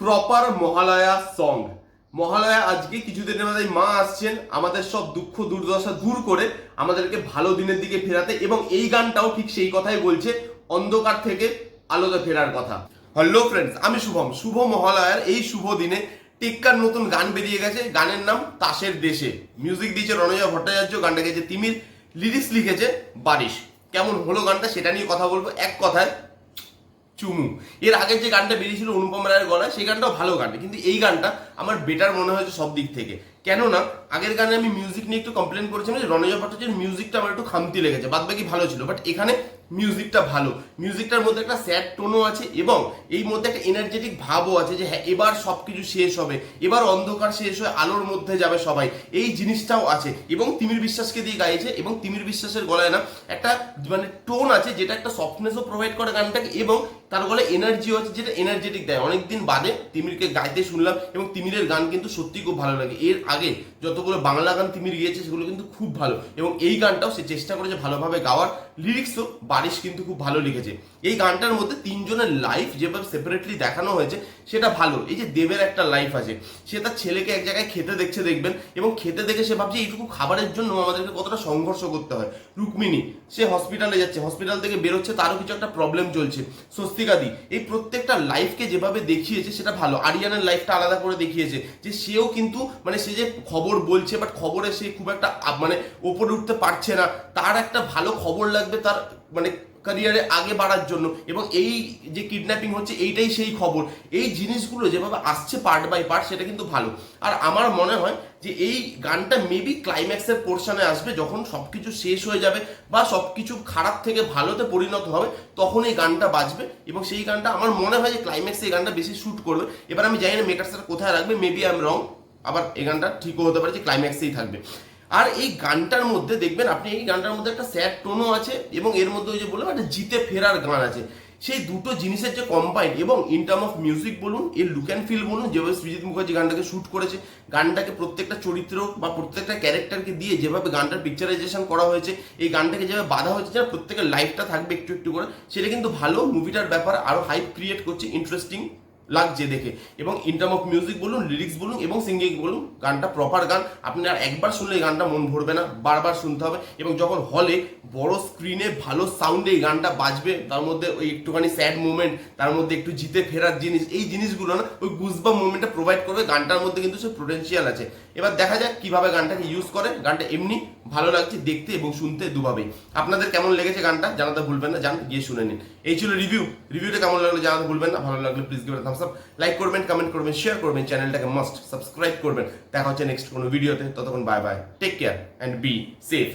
Proper Mahalaya song Mahalaya আজকে কিছুদিনের মধ্যে মা আসছেন, আমাদের সব দুঃখ, দুর্দশা দূর করে আমাদেরকে ভালো দিনের দিকে ফেরাতে এবং এই গানটাও ঠিক সেই কথাই বলছে, অন্ধকার থেকে আলোতে ফেরার কথা। হ্যালো ফ্রেন্ডস আমি শুভম। শুভ মহালয়ার এই শুভ দিনে টেক্কার নতুন গান বেরিয়ে গেছে, গানের নাম তাসের দেশে। মিউজিক দিয়েছে রণজয় ভট্টাচার্য, গানটা গেছে তিমির লিরিক্স লিখেছে বারিশ। কেমন হলো গানটা সেটা নিয়ে কথা বলব এক কথায়। চুমু। এর আগে যে গানটা বেরিয়েছিল অনুপম রায়ের গলায়, সেই গানটাও ভালো গান। কিন্তু এই গানটা আমার বেটার মনে হয়েছে সব দিক থেকে। কেননা, আগের গানে আমি মিউজিক নিয়ে একটু কমপ্লেন করেছিলাম যে রণজয় ভট্টাচার্যের মিউজিকটা আমার একটু খামতি লেগেছে বাদ বাকি ভালো ছিল। বাট এখানে মিউজিকটা ভালো। মিউজিকটার মধ্যে একটা স্যাড টোনও আছে এবং এই মধ্যে একটা এনার্জেটিক ভাবও আছে যে হ্যাঁ এবার সব কিছু শেষ হবে। এবার অন্ধকার শেষ হয়ে আলোর মধ্যে যাবে সবাই। এই জিনিসটাও আছে এবং তিমির বিশ্বাসকে দিয়ে গাইছে এবং তিমির বিশ্বাসের গলায় না একটা মানে টোন আছে যেটা একটা সফটনেসও প্রোভাইড করে গানটাকে এবং তার গলায় এনার্জিও আছে যেটা এনার্জেটিক দেয়। অনেকদিন বাদে তিমিরকে গাইতে শুনলাম এবং তিমিরের গান কিন্তু সত্যি খুব ভালো লাগে। এর আগে যতগুলো বাংলা গান তিমির গিয়েছে, সেগুলো কিন্তু খুব ভালো। এবং এই গানটাও সে চেষ্টা করেছে ভালোভাবে গাওয়ার। লিরিক্সও বারিশ কিন্তু খুব ভালো লিখেছে। এই গানটার মধ্যে তিনজনের লাইফ যেভাবে সেপারেটলি দেখানো হয়েছে, সেটা ভালো। এই যে দেবের একটা লাইফ আছে, সে তার ছেলেকে এক জায়গায় খেতে দেখছে, দেখবেন? এবং খেতে দেখে সে ভাবছে, এইটুকু খাবারের জন্য আমাদেরকে কতটা সংঘর্ষ করতে হয়। রুক্মিণী, সে হসপিটালে যাচ্ছে। হসপিটাল থেকে বেরোচ্ছে, তারও কিছু একটা প্রবলেম চলছে। স্বস্তিকাদি, এই প্রত্যেকটা লাইফকে যেভাবে দেখিয়েছে, সেটা ভালো। আরিয়ানের লাইফটা আলাদা করে দেখিয়েছে। যে সেও কিন্তু মানে সে যে খবর বলছে বাট খবরে সে খুব একটা মানে ওপরে উঠতে পারছে না। তার একটা ভালো খবর লাগবে তার মানে ক্যারিয়ারে আগে বাড়ার জন্য। এবং এই যে কিডন্যাপিং হচ্ছে, এইটাই সেই খবর। এই জিনিসগুলো যেভাবে আসছে পার্ট বাই পার্ট সেটা কিন্তু ভালো। আর আমার মনে হয় যে এই গানটা মেবি ক্লাইম্যাক্সের পোর্শনে আসবে, যখন সব কিছু শেষ হয়ে যাবে বা সব কিছু খারাপ থেকে ভালোতে পরিণত হবে, তখন এই গানটা বাজবে। এবং সেই গানটা, আমার মনে হয় যে ক্লাইম্যাক্সে এই গানটা বেশি শ্যুট করবে। এবার আমি জানি না মেকার্সরা কোথায় রাখবে মেবি আই এম রং আবার এই গানটা ঠিকও হতে পারে যে ক্লাইম্যাক্সেই থাকবে। আর এই গানটার মধ্যে দেখবেন, আপনি এই গানটার মধ্যে একটা স্যাড টোনও আছে এবং এর মধ্যে ওই যে বললাম, একটা জিতে ফেরার গান আছে। সেই দুটো জিনিসের যে কম্বাইন এবং ইন টার্ম অফ মিউজিক বলুন, এর লুক অ্যান্ড ফিল বলুন, যেভাবে সৃজিত মুখার্জি গানটাকে শ্যুট করেছে, গানটাকে প্রত্যেকটা চরিত্র বা প্রত্যেকটা ক্যারেক্টারকে দিয়ে যেভাবে গানটার পিকচারাইজেশন করা হয়েছে, এই গানটাকে যেভাবে বাধা হয়েছে, যেন প্রত্যেকের লাইফটা থাকবে একটু একটু করে, সেটা কিন্তু ভালো মুভিটার ব্যাপার আরও হাইপ ক্রিয়েট করছে ইন্টারেস্টিং লাগছে দেখে। এবং ইন টার্ম অফ মিউজিক বলুন লিরিক্স বলুন এবং সিঙ্গিং বলুন, গানটা প্রপার গান, আপনি আর একবার শুনলে গানটা মন ভরবে না, বারবার শুনতে হবে। এবং যখন হলে বড় স্ক্রিনে ভালো সাউন্ডে এই গানটা বাজবে, তার মধ্যে ওই একটুখানি স্যাড মুভমেন্ট তার মধ্যে একটু জিতে ফেরার জিনিস, এই জিনিসগুলো না, ওই গুজবা মুভমেন্টটা প্রোভাইড করবে, গানটার মধ্যে কিন্তু সে পোটেন্সিয়াল আছে। এবার দেখা যাক কীভাবে গানটাকে ইউজ করে, গানটা এমনি ভালো লাগছে দেখতে এবং শুনতে দুভাবেই। আপনাদের কেমন লেগেছে গানটা, জানাতে ভুলবেন না, যান, গিয়ে শুনে নিন। এই ছিল রিভিউ রিভিউটা কেমন লাগল জানাতে ভুলবেন না, ভালো লাগলে প্লিজ গিভ আপ লাইক করবেন কমেন্ট করবেন শেয়ার করবেন চ্যানেলটাকে মাস্ট সাবস্ক্রাইব করবেন। দেখা হচ্ছে নেক্সট কোনো ভিডিওতে ততক্ষণ bye bye take care and be safe